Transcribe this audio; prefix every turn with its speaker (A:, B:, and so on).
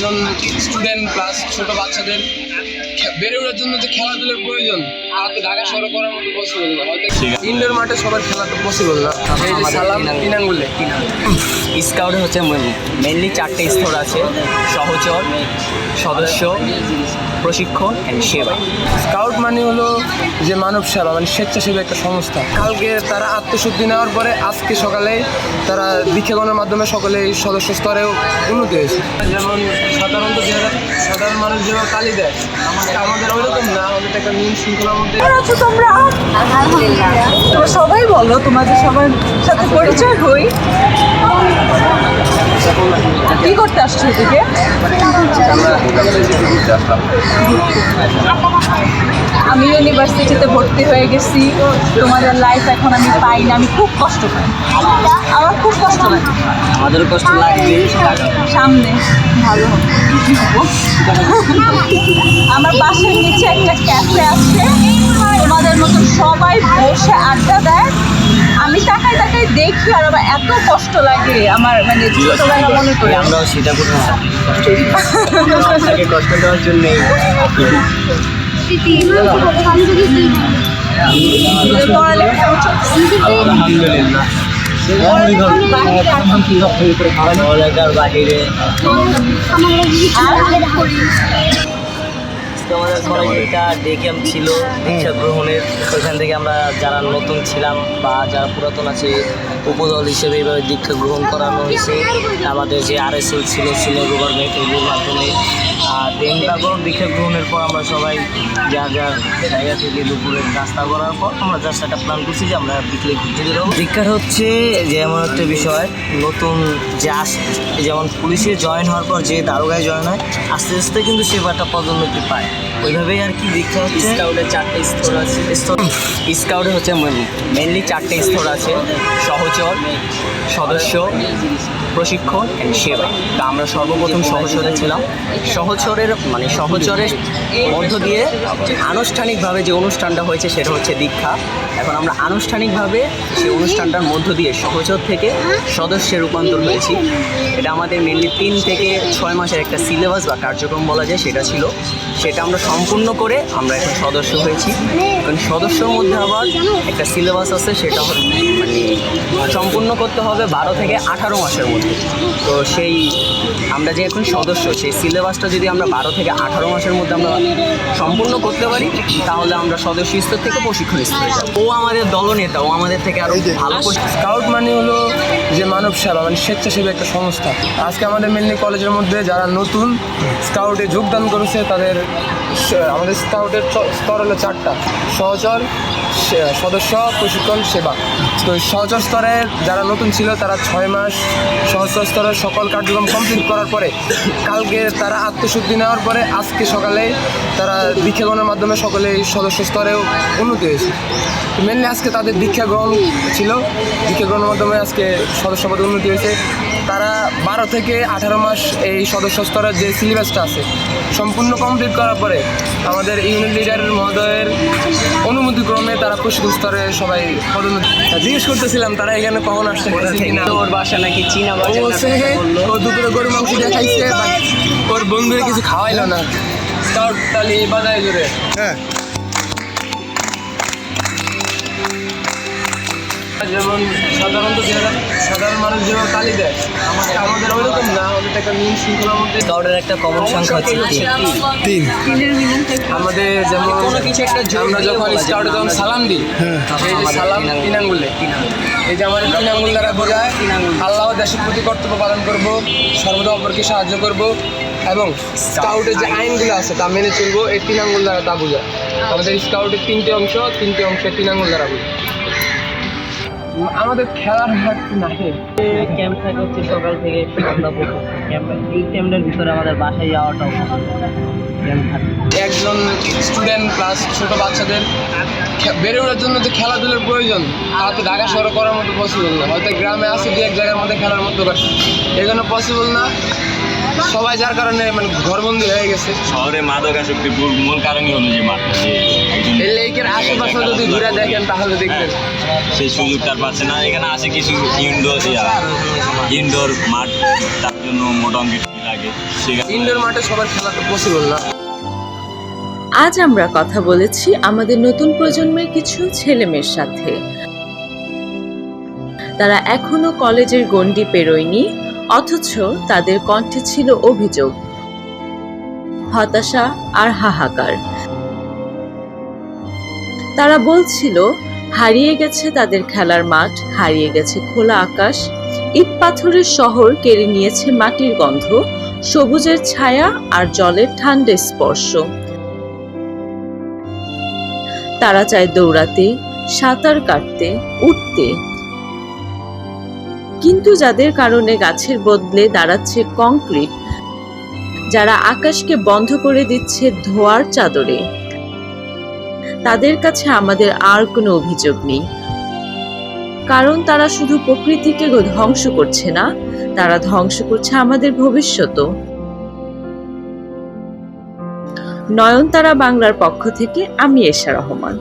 A: একজন student plus ছোট বাচ্চাদের বেড়ে ওঠার জন্য যে খেলাধুলার প্রয়োজন আর তো ঢাকা শহরে করার মতো পসিবল না। ইনডোর মাঠে সবার খেলা তো পসিবল না। এই যে সালাম তিনাঙ্গুলে।
B: স্কাউট হচ্ছে মেনলি চারটে স্তর আছে। সহচর সদস্য প্রশিক্ষণ অ্যান্ড সেবা।
A: স্কাউট মানে হলো যে মানব সেবা মানে স্বেচ্ছাসেবী একটা সংস্থা। কালকে তারা আত্মশুদ্ধি নেওয়ার পরে আজকে সকালে তারা দীক্ষাগণের মাধ্যমে সকলে এই সদস্য স্তরেও উন্নতি হয়েছে। যেমন সাধারণত সাধারণ মানুষ যেভাবে তালি দেয় আমাদের ওইরকম না আমাদের একটা নিয়ম শৃঙ্খলার মধ্যে
C: তোমরা? তোমরা সবাই বলো তোমাদের সবার সাথে পরিচয় হই। কি করতে আসছো এদিকে? আমি ইউনিভার্সিটিতে ভর্তি হয়ে গেছি। তোমাদের লাইফ এখন আমি পাই না আমি খুব কষ্ট পাই। আমার খুব কষ্ট লাগে।
B: আমাদেরও কষ্ট লাগবে
C: সামনে। ভালো। আমার বাসার নিচে একটা ক্যাফে আছে। তোমাদের মতন সবাই বসে আড্ডা দেয়। আমি তাকাই তাকাই দেখি আর আমার এত কষ্ট লাগে আমার মানে ছোটবেলা মনে করি
B: আমরাও সেটা করতে আপনাকে কষ্ট দেওয়ার জন্যই? আলহামদুলিল্লাহ পড়ালেখার বাহিরে
D: আমাদের
B: ছিল দীক্ষা গ্রহণের ওইখান থেকে আমরা যারা নতুন ছিলাম বা যারা পুরাতন আছে উপদল হিসেবে এইভাবে দীক্ষা গ্রহণ করানো হয়েছে। আমাদের যে আর এস এল ছিল সিনিয়র গভর্নমেন্ট এগুলোর মাধ্যমে। আর দেন তারপর দীক্ষা গ্রহণের পর আমরা সবাই যার যার জায়গা থেকে দুপুরে নাস্তা করার পর আমরা জাস্ট একটা প্ল্যান করছি যে আমরা বিকেলে ঘুরতে বেরোবো। দীক্ষার হচ্ছে যে এমন একটা বিষয়, নতুন যে যেমন পুলিশে জয়েন হওয়ার পর যে দারোগায় জয়েন হয়, আস্তে আস্তে কিন্তু সেবাটা পদোন্নতি পায়। ওইভাবেই আর কি দীক্ষা হচ্ছে। স্কাউটের চারটে স্তর আছে। স্কাউটে হচ্ছে মেনলি চারটে স্তর আছে। সহচর সদস্য প্রশিক্ষণ অ্যান্ড সেবা। তা আমরা সর্বপ্রথম সহচরে ছিলাম। সহচরের মানে সহচরের মধ্য দিয়ে আনুষ্ঠানিকভাবে যে অনুষ্ঠানটা হয়েছে সেটা হচ্ছে দীক্ষা। এখন আমরা আনুষ্ঠানিকভাবে সেই অনুষ্ঠানটার মধ্য দিয়ে সহচর থেকে সদস্যে রূপান্তর হয়েছি। এটা আমাদের মেনলি তিন থেকে ছয় মাসের একটা সিলেবাস বা কার্যক্রম বলা যায় সেটা ছিল। সেটা আমরা সম্পূর্ণ করে আমরা এখন সদস্য হয়েছি। কারণ সদস্যর মধ্যে আবার একটা সিলেবাস আছে, সেটা মানে সম্পূর্ণ করতে হবে বারো থেকে আঠারো মাসের মধ্যে। তো সেই আমরা যে এখন সদস্য সেই সিলেবাসটা যদি আমরা বারো থেকে আঠারো মাসের মধ্যে আমরা সম্পূর্ণ করতে পারি তাহলে আমরা সদস্য স্তর থেকে প্রশিক্ষণ স্তরে যাব। ও আমাদের দলনেতা ও আমাদের থেকে আরও ভালো প্রশিক্ষণ
A: স্কাউট মানে হলো যে মানব সেবা মানে স্বেচ্ছাসেবী একটা সংস্থা। আজকে আমাদের মেনলি কলেজের মধ্যে যারা নতুন স্কাউটে যোগদান করেছে তাদের আমাদের স্কাউটের স্তর হলো চারটা। সহচর সদস্য প্রশিক্ষণ সেবা। তো সহচর স্তরে যারা নতুন ছিল তারা ছয় মাস সহচর স্তরের সকল কার্যক্রম কমপ্লিট করার পরে কালকে তারা আত্মশুদ্ধি নেওয়ার পরে আজকে সকালে তারা দীক্ষাগ্রহণের মাধ্যমে সকলে সদস্য স্তরেও উন্নতি হয়েছে। মেনলি আজকে তাদের দীক্ষা গ্রহণ ছিল। দীক্ষা গ্রহণের মাধ্যমে আজকে সদস্যপদে উন্নতি হয়েছে। তারা বারো থেকে আঠারো মাস এই সদস্য স্তরের যে সিলেবাসটা আছে সম্পূর্ণ কমপ্লিট করার পরে আমাদের ইউনিট লিডার মহোদয়ের অনুমতি ক্রমে তারা প্রশিক্ষণ স্তরে সবাই পদোন্নতি জিজ্ঞেস করতেছিলাম তারা এখানে কখন আসছে
B: ওর বাসা নাকি চীনা
A: ও বলছে ও দুপুরে গরু মাংস দিয়ে খাইছে but ওর বন্ধুরে কিছু খাওয়াইলো না। তালি বাজায় জোরে। যেমন সাধারণত সাধারণ মানুষ যেভাবে তালি দেয় আমাদের ওইরকম না আমাদের একটা নিয়ম শৃঙ্খলার মধ্যে
B: স্কাউটের একটা কমন সংখ্যা হচ্ছে তিন।
A: আমাদের যেমন
B: কোনো কিছু একটা
A: আমরা যখন স্কাউটে
B: না,
A: যখন সালাম দিই এই যে সালাম তিন আঙ্গুলে। এই যে আমাদের তিন আঙ্গুল দ্বারা বোঝায় আল্লাহ দেশের প্রতি কর্তব্য পালন করব সর্বদা অপরকে সাহায্য করব এবং স্কাউটের যে আইনগুলো আছে তা মেনে চলবো এই তিন আঙ্গুল দ্বারা তা বোঝায়। আমাদের স্কাউটের তিনটে অংশ তিনটে অংশে তিন আঙ্গুল দ্বারা বোঝায়। আমাদের খেলার মাঠ নাই
B: ক্যাম্প থাকে হচ্ছে সকাল থেকে সন্ধ্যা পর্যন্ত। ক্যাম্প এই টাইমটার ভিতরে আমাদের বাসায় যাওয়াটাও
A: একজন স্টুডেন্ট প্লাস ছোট বাচ্চাদের খে- বেড়ে ওঠার জন্য যে খেলাধুলার প্রয়োজন তা তো ঢাকা শহরে করার মতো পসিবল না। হয়তো গ্রামে আছে দু এক জায়গার মধ্যে খেলার মতো বাট এখানে পসিবল না। সবাই যার কারণে মানে ঘরবন্দি হয়ে গেছে।
E: শহরে মাদকাসক্তির মূল- মূল কারণই হলো যে
A: এই লেকের ঘুরে দেখেন তাহলে দেখবেন।
E: সেই সুযোগটা পাচ্ছে না। এখানে আছে কিছু ইনডোর ইনডোর মাঠ তার জন্য মোটা অঙ্কের fee লাগে
A: ইনডোর মাঠে সবার খেলা তো পসিবল না।
C: আজ আমরা কথা বলেছি আমাদের নতুন প্রজন্মের কিছু ছেলেমেয়ের সাথে। তারা এখনও কলেজের গণ্ডি পেরোয়নি অথচ তাদের কণ্ঠে ছিল অভিযোগ হতাশা আর হাহাকার। তারা বলছিল, হারিয়ে গেছে তাদের খেলার মাঠ, হারিয়ে গেছে খোলা আকাশ। ইট পাথরের শহর কেড়ে নিয়েছে মাটির গন্ধ, সবুজের ছায়া আর জলের ঠান্ডা স্পর্শ। তারা চায় দৌড়াতে, সাঁতার কাটতে, উঠতে। কিন্তু যাদের কারণে গাছের বদলে দাঁড়াচ্ছে কংক্রিট, যারা আকাশকে বন্ধ করে দিচ্ছে ধোয়ার চাদরে। তাদের কাছে আমাদের আর কোনো অভিযোগ নেই। কারণ তারা শুধু প্রকৃতিকে ধ্বংস করছে না, তারা ধ্বংস করছে আমাদের ভবিষ্যৎ। নয়নতারা বাংলার পক্ষ থেকে আমি এশা রহমান।